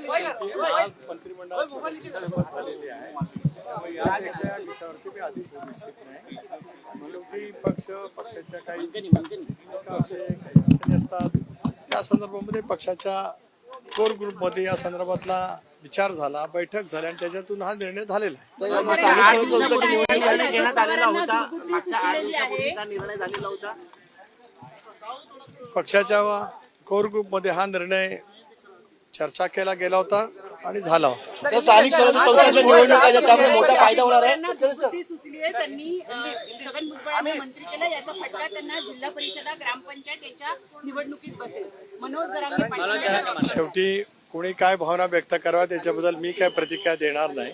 आज मंत्रिमंडळाची बैठक शपथ झालेली आहे त्यामुळे यापेक्षा या विषयावरती मी अधिक बोलू इच्छित नाही शेवटी पक्ष पक्षाच्या काही भूमिका असे काही अडचणी असतात त्या संदर्भामध्ये पक्षाच्या कोर ग्रुपमध्ये या संदर्भातला विचार झाला बैठक झाली आणि त्याच्यातून हा निर्णय झालेला आहे. निर्णय घेण्यात आलेला होता. मागच्या आठ दिवसापूर्वीचा निर्णय झालेला होता. पक्षाच्या कोर ग्रुपमध्ये हा निर्णय चर्चा केला गेला होता आणि झाला होता तर स्थानिक स्वराज्य संस्थांच्या निवडणूक आहेत त्यामुळे मोठा फायदा होणार आहे त्यांना दुर्बुद्धी सुचली आहे त्यांनी अ, छगन भुजबळांना मंत्री केलं याचा फटका त्यांना जिल्हा परिषदा ग्रामपंचायत याच्या निवडणुकीत बसेल मनोज जरांगे पाटील यांना शेवटी कोणी काय भावना व्यक्त कराव्या त्याच्याबद्दल मी काय प्रतिक्रिया देणार नाही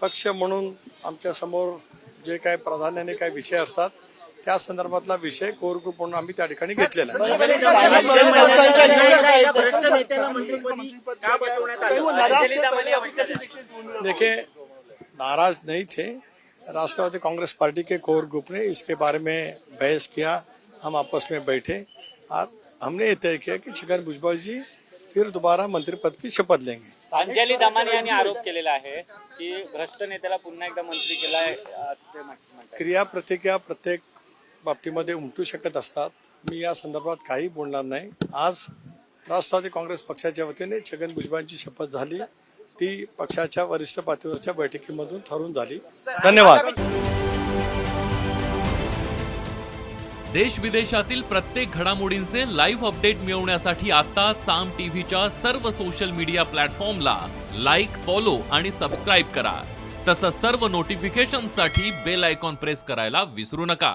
पक्ष म्हणून आमच्यासमोर जे काय प्राधान्याने काही विषय असतात त्या संदर्भातला विषय कोर ग्रुप म्हणून आम्ही त्या ठिकाणी घेतलेला आहे नेत्याला मंत्रिपदी का बसवण्यात आलं देखिए नाराज़ नहीं थे। राष्ट्रवादी कांग्रेस पार्टी के कोर ग्रुप ने इसके बारे में बहस किया। हम आपस में बैठे और हमने ये तय किया कि छगन भुजबल जी फिर दोबारा मंत्री पद की शपथ लेंगे। अंजली दमाने यांनी आरोप केलेला आहे की भ्रष्ट नेत्याला पुन्हा एकदा मंत्री केलाय क्रिया प्रतिक्रिया प्रत्येक बाबतीमध्ये उमटू शकत असतात. मी या संदर्भात काही बोलणार नाही. आज राष्ट्रवादी काँग्रेस पक्षाच्या वतीने छगन भुजबळांची शपथ झाली. ती पक्षाच्या वरिष्ठ पातळीवरच्या बैठकीमधून ठरून झाली. धन्यवाद. देश विदेशातील प्रत्येक घडामोडींचे लाईव्ह अपडेट मिळवण्यासाठी आता साम टीव्हीच्या सर्व सोशल मीडिया प्लॅटफॉर्मला लाईक फॉलो आणि सबस्क्राईब करा. तसंच सर्व नोटिफिकेशनसाठी बेल आयकॉन प्रेस करायला विसरू नका.